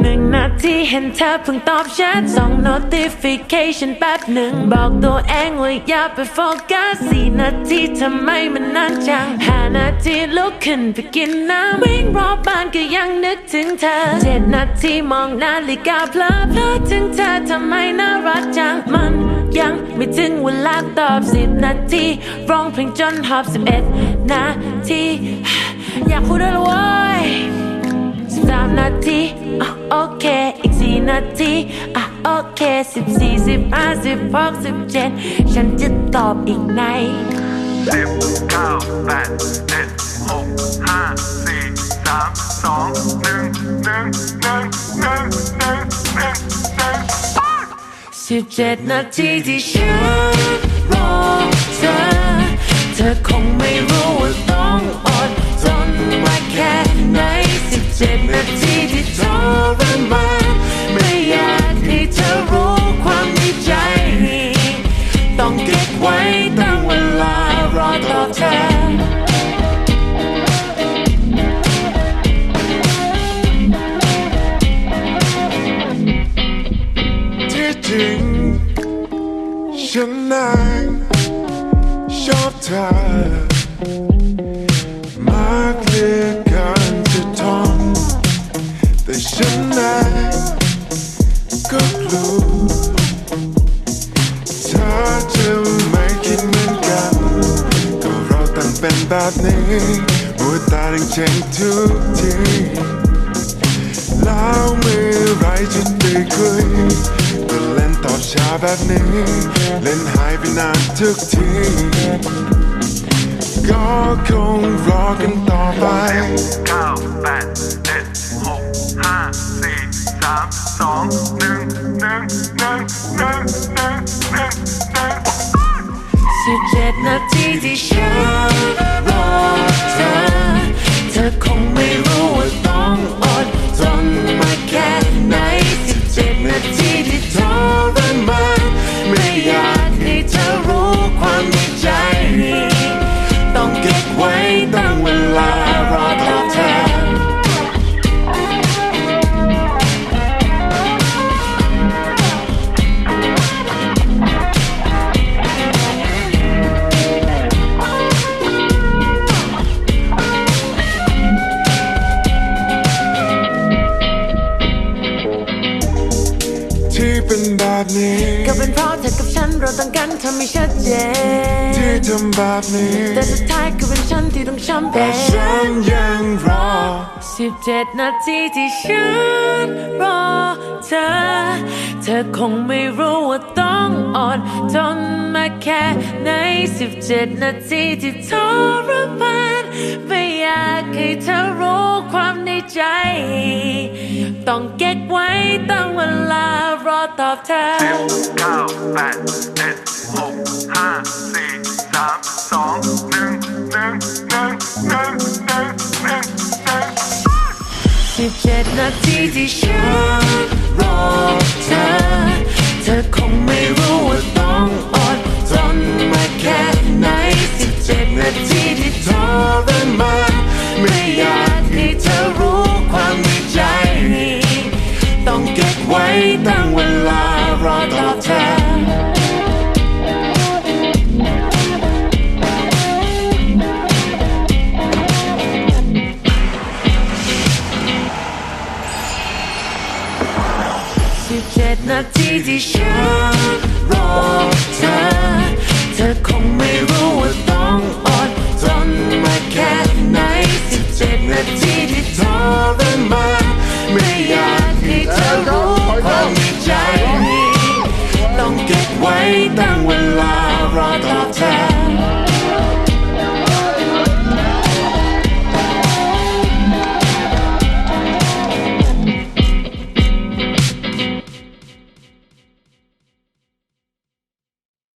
หนึ่งนาทีเห็นเธอเพิ่งตอบแชทสอง notification แป๊บหนึ่ง บอกตัวเองว่าอย่าไปโฟกัสสี่นาทีทำไมมันนานจังห้านาทีลุกขึ้นไปกินน้ำวิ่งรอบบ้านก็ยังนึกถึงเธอเจ็ดนาทีมองนาฬิกาเพลอเพลอถึงเธอทำไมน่ารักจังมัน ไม่ถึงเวลาตอบสิบนาทีร้องเพลงจนหอบสิบเอ็ดนาทีอยากพูดด้วยละเว้ยสิบสามนาทีอะโอเค อีกสี่นาทีอะโอเคสิบสี่สิบห้าสิบหกสิบเจ็ดฉันจะตอบอีกในสิบเก้าแปดเจ็ดหกห้าสี่สามสองหนึ่งหนึ่งหนึ่งหนึ่งหนึ่งหนึ่ง หนึ่งสิบเจ็ดนาทีที่ฉันรอเธอ เธอคงไม่รู้ว่าต้องอดทนมาแค่ไหนสิบเจ็ดนาทีที่ทรมานไม่อยากให้เธอรู้ความในใจ ต้องเก็บไว้ตั้งเวลารอต่อเธอ ฉันนั้นชอบเธอมากเหลือเกินจะทนแต่ฉันนั้นก็กลัวเธอจะไม่คิดเหมือนกันก็เราต่างเป็นแบบนี้มัวตาดังเช่นทุกทีแล้วเมื่อไรจะได้คุย ก็เล่นตอบช้าแบบนี้ เล่นหายไปนานทุกที ก็คงรอกันต่อไปเก้าแปดเจ็ดหกห้าสี่สามสองหนึ่งหนึ่งหนึ่งหนึ่งหนึ่งหนึ่งหนึ่งสิบเจ็ดนาทีที่ฉัน ที่เป็นแบบนี้ ก็เป็นเพราะเธอกับฉันเราต้องกันทำให้ชัดเจนที่ทำแบบนี้ แต่สุดท้ายก็เป็นฉันที่ต้องช้ำแต่เป็นฉันยังรอสิบเจ็ดนาทีที่ฉันรอเธอ เธอคงไม่รู้ว่าต้องอดทนมาแค่ไหนสิบเจ็ดนาทีที่ทรมานไม่อยากให้เธอรู้ความในใจ ต้องเก็บไว้ตั้งเวลารอตอบแทนเก้าแปดเจ็ดหกห้าสี่สามสองหนึ่งหนึ่งหนึ่งหนึ่งหนึ่งหนึ่งหนึ่งสิบเจ็ดนาทีที่ เจ็ดนาทีที่ฉันรอเธอ เธอคงไม่รู้ว่าต้อง